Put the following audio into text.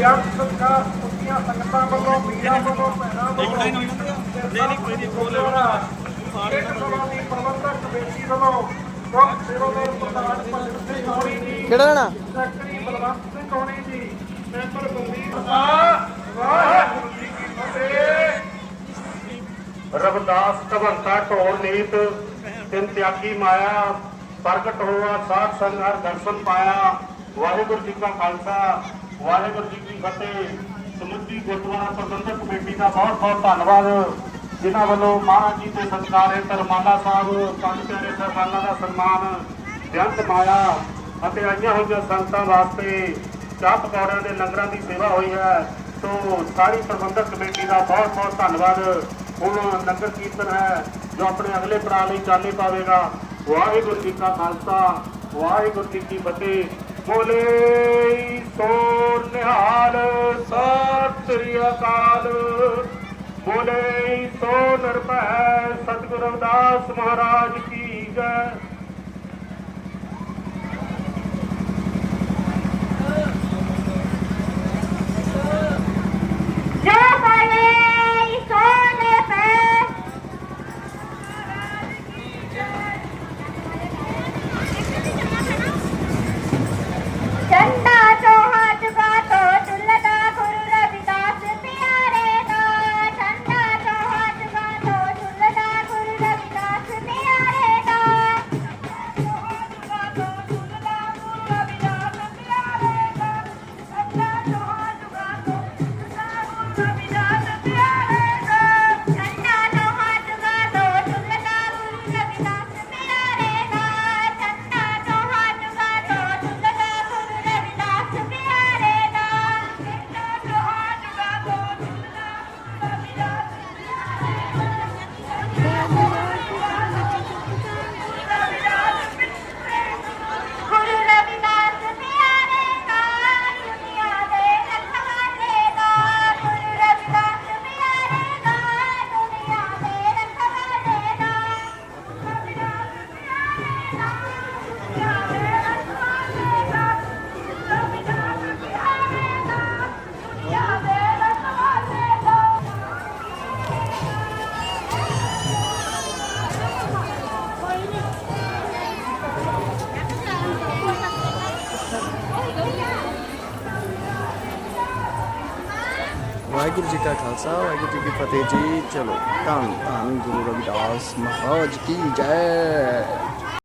ਸੰਗਤਾਂ ਵੱਲੋਂ ਵੀਰਾਂ ਵੱਲੋਂ ਭੈਣਾਂ ਵੱਲੋਂ ਨਹੀਂ ਨਹੀਂ ਕੋਈ ਨਹੀਂ ਬੋਲ ਇੱਕ ਸਭਾ ਦੀ ਪ੍ਰਬੰਧਕ ਕਮੇਟੀ ਵੱਲੋਂ ਮੁੱਖ ਸੇਵਾਦਾਰ ਪ੍ਰਧਾਨ ਭਜਨ ਸਿੰਘ ਹੋਣੀ ਜੀ ਕਿਹੜਾ ਲੈਣਾ ਸੈਕਟਰੀ ਬਲਵੰਤ ਸਿੰਘ ਹੋਣੀ ਜੀ ਮੈਂਬਰ ਬਲਦੀਪ ਸਾਹਿਬ ਵਾਹਿਗੁਰੂ ਜੀ ਕੀ ਫਤਿਹ ਰਵਿਦਾਸ ਭਗਵੰਤਾ ਢੋਲ ਨੀਤ ਤਿੰਨ ਤਿਆਗੀ ਮਾਇਆ ਪ੍ਰਗਟ ਹੋਆ ਸਾਧ ਸੰਗ ਹਰ ਦਰਸ਼ਨ ਪਾਇਆ ਵਾਹਿਗੁਰੂ ਜੀ ਕਾ ਖਾਲਸਾ। ਵਾਹਿਗੁਰੂ ਜੀ ਕੀ ਫਤਿਹ। ਸਮੁੱਚੀ ਗੁਰਦੁਆਰਾ ਪ੍ਰਬੰਧਕ ਕਮੇਟੀ ਦਾ ਬਹੁਤ ਬਹੁਤ ਧੰਨਵਾਦ। ਜਿਨ੍ਹਾਂ ਵੱਲੋਂ ਮਹਾਰਾਜ ਜੀ ਦੇ ਸਤਿਕਾਰ ਹੈ ਸਾਹਿਬ, ਪੰਜ ਪਿਆਰੇ ਸਾਹਿਬਾਨਾਂ ਦਾ ਸਨਮਾਨ ਬੇਅੰਤ ਮਾਇਆ ਅਤੇ ਆਈਆਂ ਹੋਈਆਂ ਸੰਗਤਾਂ ਵਾਸਤੇ ਚਾਹ ਪਕੌੜਿਆਂ ਦੇ ਲੰਗਰਾਂ ਦੀ ਸੇਵਾ ਹੋਈ ਹੈ। ਸੋ ਸਾਰੀ ਪ੍ਰਬੰਧਕ ਕਮੇਟੀ ਦਾ ਬਹੁਤ ਬਹੁਤ ਧੰਨਵਾਦ। ਹੁਣ ਨਗਰ ਕੀਰਤਨ ਹੈ, ਜੋ ਆਪਣੇ ਅਗਲੇ ਪੜਾਅ ਲਈ ਚਾਲੇ ਪਾਵੇਗਾ। ਵਾਹਿਗੁਰੂ ਜੀ ਕਾ ਖਾਲਸਾ, ਵਾਹਿਗੁਰੂ ਜੀ ਕੀ ਫਤਿਹ। ਬੋਲੇ ਸੋ ਸ੍ਰੀ ਅਕਾਲ। ਬੋਲੇ ਸੋ ਨਿਰਭੈ ਸਤਿਗੁਰੂ ਰਵਿਦਾਸ ਮਹਾਰਾਜ ਕੀ ਜੈ। ਵਾਹਿਗੁਰੂ ਜੀ ਕਾ ਖਾਲਸਾ, ਵਾਹਿਗੁਰੂ ਜੀ ਕੀ ਫਤਿਹ ਜੀ। ਚਲੋ, ਧੰਨ ਧੰਨ ਗੁਰੂ ਰਵਿਦਾਸ ਮਹਾਰਾਜ ਕੀ ਜੈ।